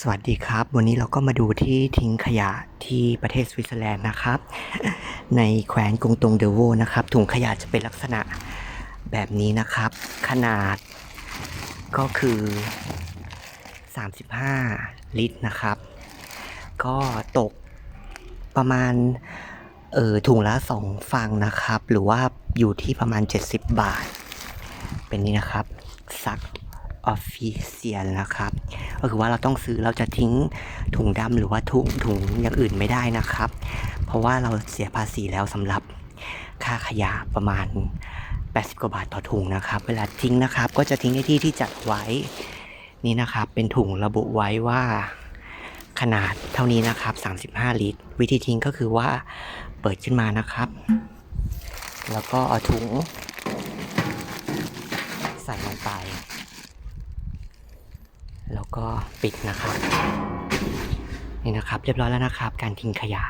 สวัสดีครับ วันนี้เราก็มาดูที่ทิ้งขยะที่ประเทศสวิตเซอร์แลนด์นะครับ ในแคว้นกงตงเดโวนะครับ ถุงขยะจะเป็นลักษณะแบบนี้นะครับ ขนาดก็คือ 35 ลิตรนะครับ ก็ตกประมาณเออถุงละ 2 ฟังนะครับ หรือว่าอยู่ที่ประมาณ 70 บาท เป็นนี้นะครับซัก ออฟฟิเชียลนะครับ ก็คือว่าเราต้องซื้อเราจะทิ้งถุงดำหรือว่าถุงถุงอย่างอื่นไม่ได้นะครับ เพราะว่าเราเสียภาษีแล้วสำหรับค่าขยะประมาณ 80 กว่าบาทต่อถุงนะครับ เวลาทิ้งนะครับ ก็จะทิ้งในที่ที่จัดไว้นี่นะครับ เป็นถุงระบุไว้ว่าขนาดเท่านี้นะครับ 35 ลิตร วิธีทิ้งก็คือว่าเปิดขึ้นมานะครับ แล้วก็เอาถุงใส่ลงไป แล้วก็ปิดนะครับ นี่นะครับ เรียบร้อยแล้วนะครับ การทิ้งขยะ